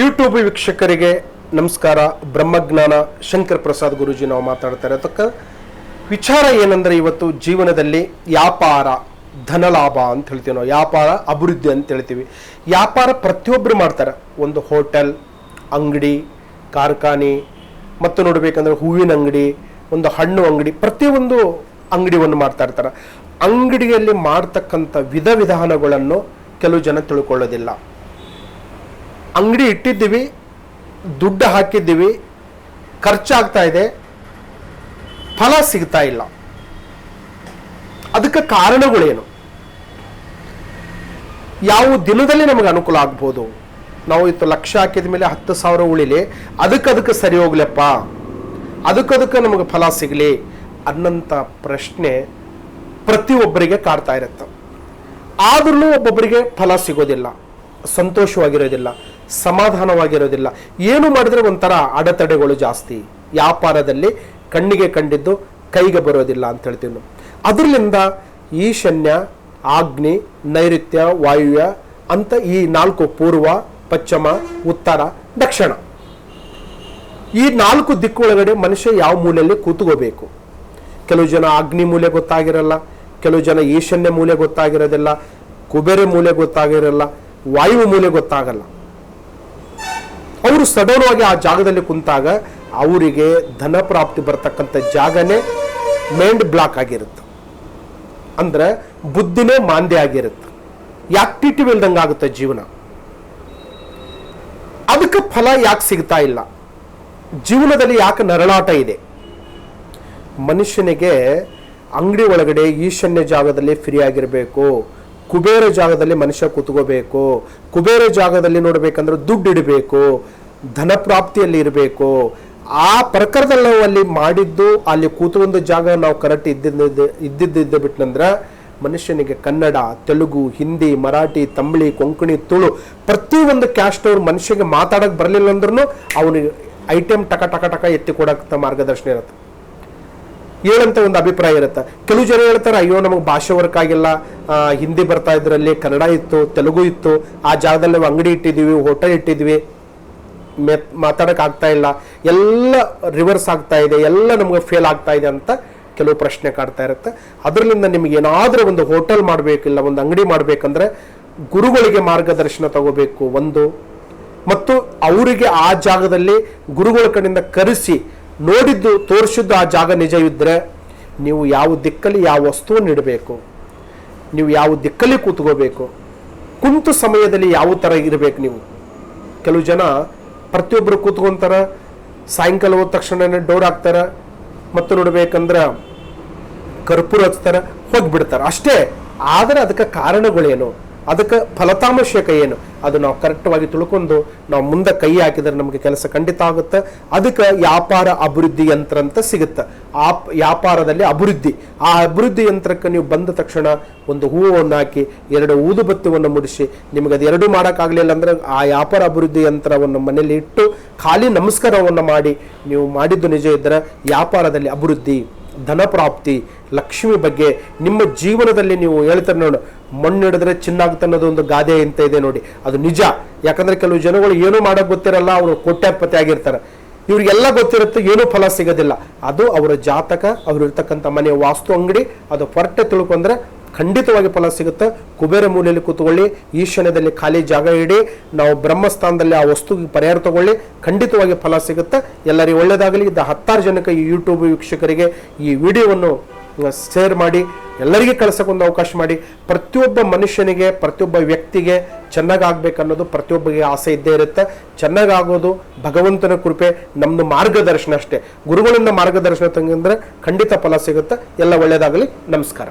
YouTube ವೀಕ್ಷಕರಿಗೆ ನಮಸ್ಕಾರ. ಬ್ರಹ್ಮಜ್ಞಾನ ಶಂಕರ್ ಪ್ರಸಾದ್ ಗುರುಜಿ ನಾವು ಮಾತಾಡ್ತಾ ಇರತಕ್ಕ ವಿಚಾರ ಏನಂದ್ರೆ ಇವತ್ತು ಜೀವನದಲ್ಲಿ ವ್ಯಾಪಾರ, ಧನಲಾಭ ಅಂತ ಹೇಳ್ತೀವಿ ನಾವು. ವ್ಯಾಪಾರ, ಅಭಿವೃದ್ಧಿ ಅಂತ ಹೇಳ್ತೀವಿ. ವ್ಯಾಪಾರ ಪ್ರತಿಯೊಬ್ಬರು ಮಾಡ್ತಾರೆ. ಒಂದು ಹೋಟೆಲ್, ಅಂಗಡಿ, ಕಾರ್ಖಾನೆ, ಮತ್ತು ನೋಡಬೇಕಂದ್ರೆ ಹೂವಿನ ಅಂಗಡಿ, ಒಂದು ಹಣ್ಣು ಅಂಗಡಿ, ಪ್ರತಿಯೊಂದು ಅಂಗಡಿಯನ್ನು ಮಾಡ್ತಾ ಇರ್ತಾರೆ. ಅಂಗಡಿಯಲ್ಲಿ ಮಾಡ್ತಕ್ಕಂಥ ವಿಧ ವಿಧಾನಗಳನ್ನು ಕೆಲವು ಜನ ತಿಳ್ಕೊಳ್ಳೋದಿಲ್ಲ. ಅಂಗಡಿ ಇಟ್ಟಿದ್ದೀವಿ, ದುಡ್ಡು ಹಾಕಿದ್ದೀವಿ, ಖರ್ಚಾಗ್ತಾ ಇದೆ, ಫಲ ಸಿಗ್ತಾ ಇಲ್ಲ. ಅದಕ್ಕೆ ಕಾರಣಗಳೇನು? ಯಾವ ದಿನದಲ್ಲಿ ನಮಗೆ ಅನುಕೂಲ ಆಗ್ಬೋದು? ನಾವು ಇತ್ತು ಲಕ್ಷ ಹಾಕಿದ ಮೇಲೆ ಹತ್ತು ಸಾವಿರ ಉಳಿಲಿ, ಅದಕ್ಕೆ ಅದಕ್ಕೆ ಸರಿ ಹೋಗ್ಲಪ್ಪ. ಅದಕ್ಕದಕ್ಕೆ ನಮಗೆ ಫಲ ಸಿಗಲಿ ಅನ್ನಂಥ ಪ್ರಶ್ನೆ ಪ್ರತಿಯೊಬ್ಬರಿಗೆ ಕಾಡ್ತಾ ಇರುತ್ತೆ. ಆದ್ರೂ ಒಬ್ಬೊಬ್ಬರಿಗೆ ಫಲ ಸಿಗೋದಿಲ್ಲ, ಸಂತೋಷವಾಗಿರೋದಿಲ್ಲ. ಸಮಾಧಾನವಾಗಿರೋದಿಲ್ಲ. ಏನು ಮಾಡಿದ್ರೆ ಒಂಥರ ಅಡೆತಡೆಗಳು ಜಾಸ್ತಿ. ವ್ಯಾಪಾರದಲ್ಲಿ ಕಣ್ಣಿಗೆ ಕಂಡಿದ್ದು ಕೈಗೆ ಬರೋದಿಲ್ಲ ಅಂತ ಹೇಳ್ತೀವಿ ನಾವು. ಅದರಿಂದ ಈಶನ್ಯ, ಆಗ್ನಿ, ನೈಋತ್ಯ, ವಾಯುವ್ಯ ಅಂತ ಈ ನಾಲ್ಕು ಪೂರ್ವ, ಪಶ್ಚಿಮ, ಉತ್ತರ, ದಕ್ಷಿಣ. ಈ ನಾಲ್ಕು ದಿಕ್ಕುಳಗಡೆ ಮನುಷ್ಯ ಯಾವ ಮೂಲೆಯಲ್ಲಿ ಕೂತ್ಕೋಬೇಕು? ಕೆಲವು ಜನ ಅಗ್ನಿ ಮೂಲೆ ಗೊತ್ತಾಗಿರಲ್ಲ, ಕೆಲವು ಜನ ಈಶನ್ಯ ಮೂಲೆ ಗೊತ್ತಾಗಿರೋದಿಲ್ಲ, ಕುಬೇರೆ ಮೂಲೆ ಗೊತ್ತಾಗಿರಲ್ಲ, ವಾಯು ಮೂಲೆ ಗೊತ್ತಾಗಲ್ಲ. ಅವರು ಸಡನ್ವಾಗಿ ಆ ಜಾಗದಲ್ಲಿ ಕುಂತಾಗ ಅವರಿಗೆ ಧನ ಪ್ರಾಪ್ತಿ ಬರ್ತಕ್ಕಂಥ ಜಾಗನೇ ಮೈಂಡ್ ಬ್ಲಾಕ್ ಆಗಿರುತ್ತೆ. ಅಂದ್ರೆ ಬುದ್ಧಿನೇ ಮಾಂದ್ಯ ಆಗಿರುತ್ತೆ. ಆಕ್ಟಿಟಿವ್ ಇಲ್ದಂಗೆ ಆಗುತ್ತೆ ಜೀವನ? ಅದಕ್ಕೆ ಫಲ ಯಾಕೆ ಸಿಗ್ತಾ ಇಲ್ಲ? ಜೀವನದಲ್ಲಿ ಯಾಕೆ ನರಳಾಟ ಇದೆ? ಮನುಷ್ಯನಿಗೆ ಅಂಗಡಿ ಒಳಗಡೆ ಈಶಾನ್ಯ ಜಾಗದಲ್ಲಿ ಫ್ರೀ ಆಗಿರಬೇಕು. ಕುಬೇರ ಜಾಗದಲ್ಲಿ ಮನುಷ್ಯ ಕೂತ್ಕೋಬೇಕು. ಕುಬೇರ ಜಾಗದಲ್ಲಿ ನೋಡಬೇಕಂದ್ರೆ ದುಡ್ಡು ಇಡಬೇಕು. ಧನ ಪ್ರಾಪ್ತಿಯಲ್ಲಿ ಇರಬೇಕು. ಆ ಪ್ರಕಾರದಲ್ಲಿ ನಾವು ಅಲ್ಲಿ ಮಾಡಿದ್ದು, ಅಲ್ಲಿ ಕೂತ್ಕೊಂಡ ಜಾಗ ನಾವು ಕರೆಕ್ಟ್ ಇದ್ದಿದ್ದ ಇದ್ದ ಬಿಟ್ಟನಂದ್ರೆ ಮನುಷ್ಯನಿಗೆ ಕನ್ನಡ, ತೆಲುಗು, ಹಿಂದಿ, ಮರಾಠಿ, ತಮಿಳಿ, ಕೊಂಕಣಿ, ತುಳು ಪ್ರತಿಯೊಂದು ಕ್ಯಾಸ್ಟ್ ಅವ್ರು ಮನುಷ್ಯಗೆ ಮಾತಾಡಕ್ಕೆ ಬರಲಿಲ್ಲ ಅಂದ್ರೂ ಅವನಿಗೆ ಐಟಮ್ ಟಕ ಟಕ ಟಕ ಎತ್ತಿ ಕೊಡಕ್ಕೆ ಮಾರ್ಗದರ್ಶನ ಇರುತ್ತೆ. ಹೇಳಂತ ಒಂದು ಅಭಿಪ್ರಾಯ ಇರುತ್ತೆ. ಕೆಲವು ಜನ ಹೇಳ್ತಾರೆ, ಅಯ್ಯೋ, ನಮಗೆ ಭಾಷೆ ವರ್ಕ್ ಆಗಿಲ್ಲ. ಹಿಂದಿ ಬರ್ತಾ ಇದ್ರಲ್ಲಿ ಕನ್ನಡ ಇತ್ತು, ತೆಲುಗು ಇತ್ತು. ಆ ಜಾಗದಲ್ಲಿ ನಾವು ಅಂಗಡಿ ಇಟ್ಟಿದ್ದೀವಿ, ಹೋಟೆಲ್ ಇಟ್ಟಿದ್ವಿ ಮೆತ್ ಮಾತಾಡಕ್ ಆಗ್ತಾ ಇಲ್ಲ. ಎಲ್ಲ ರಿವರ್ಸ್ ಆಗ್ತಾ ಇದೆ. ಎಲ್ಲ ನಮಗೆ ಫೇಲ್ ಆಗ್ತಾ ಇದೆ ಅಂತ ಕೆಲವು ಪ್ರಶ್ನೆ ಕಾಡ್ತಾ ಇರುತ್ತೆ. ಅದರಿಂದ ನಿಮ್ಗೆ ಏನಾದರೂ ಒಂದು ಹೋಟೆಲ್ ಮಾಡಬೇಕಿಲ್ಲ ಒಂದು ಅಂಗಡಿ ಮಾಡಬೇಕಂದ್ರೆ ಗುರುಗಳಿಗೆ ಮಾರ್ಗದರ್ಶನ ತಗೋಬೇಕು, ಒಂದು. ಮತ್ತು ಅವರಿಗೆ ಆ ಜಾಗದಲ್ಲಿ ಗುರುಗಳ ಕಡೆಯಿಂದ ಕರೆಸಿ ನೋಡಿದ್ದು, ತೋರಿಸಿದ್ದು ಆ ಜಾಗ ನಿಜ ಇದ್ದರೆ ನೀವು ಯಾವ ದಿಕ್ಕಲ್ಲಿ ಯಾವ ವಸ್ತುವನ್ನು ಇಡಬೇಕು, ನೀವು ಯಾವ ದಿಕ್ಕಲ್ಲಿ ಕೂತ್ಕೋಬೇಕು, ಕುಂತು ಸಮಯದಲ್ಲಿ ಯಾವ ಥರ ಇರಬೇಕು ನೀವು? ಕೆಲವು ಜನ ಪ್ರತಿಯೊಬ್ಬರು ಕೂತ್ಕೊತಾರೆ, ಸಾಯಂಕಾಲ ಹೋದ ತಕ್ಷಣನೇ ಡೋರ್ ಹಾಕ್ತಾರೆ, ಮತ್ತು ನೋಡ್ಬೇಕಂದ್ರೆ ಕರ್ಪೂರ ಹಚ್ತಾರೆ, ಹೋಗ್ಬಿಡ್ತಾರೆ. ಅಷ್ಟೇ. ಆದರೆ ಅದಕ್ಕೆ ಕಾರಣಗಳೇನು? ಅದಕ್ಕೆ ಫಲತಾಂಶಕ ಏನು ಅದು ನಾವು ಕರೆಕ್ಟ್ವಾಗಿ ತಿಳ್ಕೊಂಡು ನಾವು ಮುಂದೆ ಕೈ ಹಾಕಿದ್ರೆ ನಮಗೆ ಕೆಲಸ ಖಂಡಿತ ಆಗುತ್ತೆ. ಅದಕ್ಕೆ ವ್ಯಾಪಾರ ಅಭಿವೃದ್ಧಿ ಯಂತ್ರ ಅಂತ ಸಿಗುತ್ತೆ. ಆ ವ್ಯಾಪಾರದಲ್ಲಿ ಅಭಿವೃದ್ಧಿ. ಆ ಅಭಿವೃದ್ಧಿ ಯಂತ್ರಕ್ಕೆ ನೀವು ಬಂದ ತಕ್ಷಣ ಒಂದು ಹೂವನ್ನು ಹಾಕಿ, ಎರಡು ಊದುಬತ್ತಿವನ್ನು ಮುಡಿಸಿ, ನಿಮಗೆ ಅದು ಎರಡೂ ಮಾಡೋಕ್ಕಾಗಲಿಲ್ಲ ಅಂದ್ರೆ ಆ ವ್ಯಾಪಾರ ಅಭಿವೃದ್ಧಿ ಯಂತ್ರವನ್ನು ಮನೆಯಲ್ಲಿ ಇಟ್ಟು ಖಾಲಿ ನಮಸ್ಕಾರವನ್ನು ಮಾಡಿ, ನೀವು ಮಾಡಿದ್ದು ನಿಜ ಇದ್ದರೆ ವ್ಯಾಪಾರದಲ್ಲಿ ಅಭಿವೃದ್ಧಿ. ಧನ ಪ್ರಾಪ್ತಿ ಲಕ್ಷ್ಮಿ ಬಗ್ಗೆ ನಿಮ್ಮ ಜೀವನದಲ್ಲಿ ನೀವು ಹೇಳ್ತಾರೆ ನೋಡು, ಮಣ್ಣು ಹಿಡಿದ್ರೆ ಚಿನ್ನಾಗುತ್ತೆ ಅನ್ನೋದು ಒಂದು ಗಾದೆ ಅಂತ ಇದೆ ನೋಡಿ. ಅದು ನಿಜ. ಯಾಕಂದ್ರೆ ಕೆಲವು ಜನಗಳು ಏನೂ ಮಾಡೋಕೆ ಗೊತ್ತಿರಲ್ಲ, ಅವರು ಕೋಟ್ಯಾಧಿಪತಿ ಆಗಿರ್ತಾರೆ. ಇವ್ರಿಗೆಲ್ಲ ಗೊತ್ತಿರುತ್ತೆ, ಏನೂ ಫಲ ಸಿಗೋದಿಲ್ಲ. ಅದು ಅವರ ಜಾತಕ, ಅವರು ಇರ್ತಕ್ಕಂಥ ಮನೆಯ ವಾಸ್ತು ಅಂಗಡಿ, ಅದು ಹೊರಟೆ ತಿಳ್ಕೊಂಡ್ರೆ ಖಂಡಿತವಾಗಿ ಫಲ ಸಿಗುತ್ತೆ. ಕುಬೇರ ಮೂಲೆಯಲ್ಲಿ ಕೂತ್ಕೊಳ್ಳಿ. ಈಶಾನ್ಯದಲ್ಲಿ ಖಾಲಿ ಜಾಗ ಇಡಿ. ನಾವು ಬ್ರಹ್ಮಸ್ಥಾನದಲ್ಲಿ ಆ ವಸ್ತುಗೆ ಪರಿಹಾರ ತಗೊಳ್ಳಿ. ಖಂಡಿತವಾಗಿ ಫಲ ಸಿಗುತ್ತೆ. ಎಲ್ಲರಿಗೂ ಒಳ್ಳೆಯದಾಗಲಿ. ಇದ್ದ ಹತ್ತಾರು ಜನಕ್ಕೆ ಈ ಯೂಟ್ಯೂಬ್ ವೀಕ್ಷಕರಿಗೆ ಈ ವಿಡಿಯೋವನ್ನು ಶೇರ್ ಮಾಡಿ. ಎಲ್ಲರಿಗೆ ಕಳ್ಸೋಕ್ಕೊಂದು ಅವಕಾಶ ಮಾಡಿ. ಪ್ರತಿಯೊಬ್ಬ ಮನುಷ್ಯನಿಗೆ, ಪ್ರತಿಯೊಬ್ಬ ವ್ಯಕ್ತಿಗೆ ಚೆನ್ನಾಗಾಗಬೇಕನ್ನೋದು ಪ್ರತಿಯೊಬ್ಬರಿಗೆ ಆಸೆ ಇದ್ದೇ ಇರುತ್ತೆ. ಚೆನ್ನಾಗಾಗೋದು ಭಗವಂತನ ಕೃಪೆ ನಮ್ಮದು ಮಾರ್ಗದರ್ಶನ ಅಷ್ಟೇ. ಗುರುಗಳಿಂದ ಮಾರ್ಗದರ್ಶನ ತಂಗಂದ್ರೆ ಖಂಡಿತ ಫಲ ಸಿಗುತ್ತೆ. ಎಲ್ಲ ಒಳ್ಳೆಯದಾಗಲಿ. ನಮಸ್ಕಾರ.